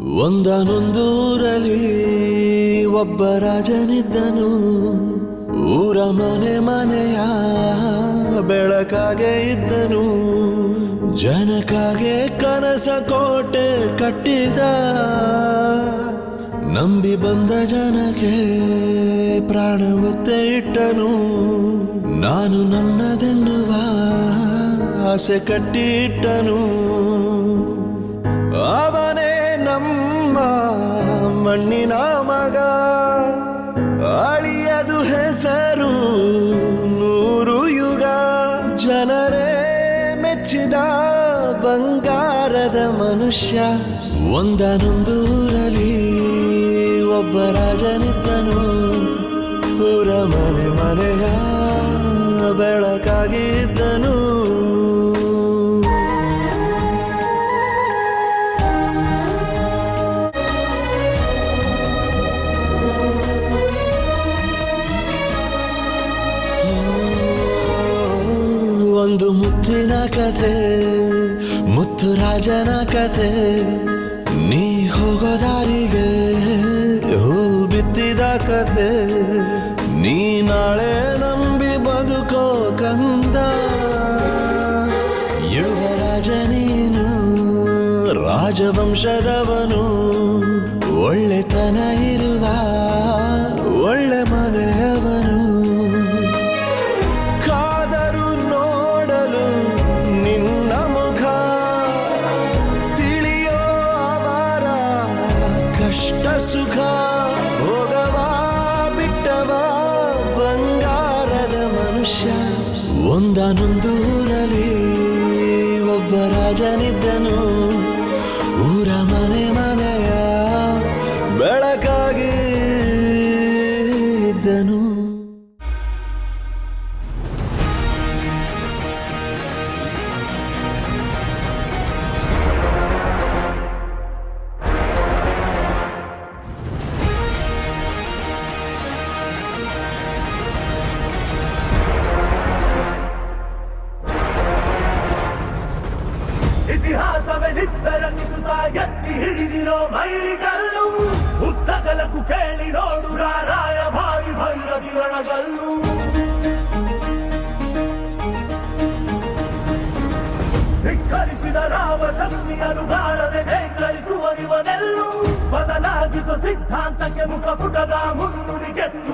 ಒಂದನೊಂದೂರಲ್ಲಿ ಒಬ್ಬ ರಾಜನಿದ್ದನು. ಊರ ಮನೆ ಮನೆಯ ಬೆಳಕಾಗೆ ಇದ್ದನು. ಜನಕಾಗೆ ಕನಸ ಕೋಟೆ ಕಟ್ಟಿದ. ನಂಬಿ ಬಂದ ಜನಕ್ಕೆ ಪ್ರಾಣ ಒತ್ತೆ ಇಟ್ಟನು. ನಾನು ನನ್ನದೆನ್ನುವ ಆಸೆ ಕಟ್ಟಿಟ್ಟನು. ಅವನೇ ಮಣ್ಣಿನ ಮಗ. ಅಳಿಯದು ಹೆಸರು ನೂರು ಯುಗ. ಜನರೇ ಮೆಚ್ಚಿದ ಬಂಗಾರದ ಮನುಷ್ಯ. ಒಂದನೊಂದೂರಲ್ಲಿ ಒಬ್ಬ ರಾಜನಿದ್ದನು. ಪೂರ ಮನೆ ಮನೆಯ ಬೆಳಕಾಗಿದ್ದನು ಒಂದು ಮುತ್ತಿನ ಕಥೆ, ಮುತ್ತು ರಾಜನ ಕಥೆ. ನೀ ಹೋಗೋ ದಾರಿಗೆ ಹೂ ಬಿತ್ತಿದ ಕಥೆ. ನೀ ನಾಳೆ ನಂಬಿ ಬದುಕೋ ಕಂದ. ಯುವರಾಜ ನೀನು, ರಾಜವಂಶದವನು, ಒಳ್ಳೆತನ ಇರುವ ಸುಖ ಹೋಗವ ಬಿಟ್ಟವ ಬಂಗಾರದ ಮನುಷ್ಯ. ಒಂದನೊಂದೂರಲ್ಲಿ ಒಬ್ಬ ರಾಜನಿದ್ದನು. ಊರ ಮನೆ ಮನೆಯ ಬೆಳಕಾಗಿ ಇದ್ದನು. ಎತ್ತಿ ಹಿಡಿದಿರೋ ಮೈಲಿಗಲ್ಲು ಉದ್ದಗಲಕ್ಕೂ ಕೇಳಿ ನೋಡು ರಾರಾಯ ಭಾರಿ ಭೈರವಿರಣಗಲ್ಲು ಧಿಕ್ಕರಿಸಿದ ರಾಮ ಶಕ್ತಿಯನ್ನು ಬಾಳದೆ ಧಿಕ್ಕರಿಸುವ ಇವನೆಲ್ಲೂ, ಬದಲಾಗಿಸುವ ಸಿದ್ಧಾಂತಕ್ಕೆ ಮುಖ ಪುಟದ ಮುನ್ನುಡಿ ಗೆತ್ತುವನೆಲ್ಲು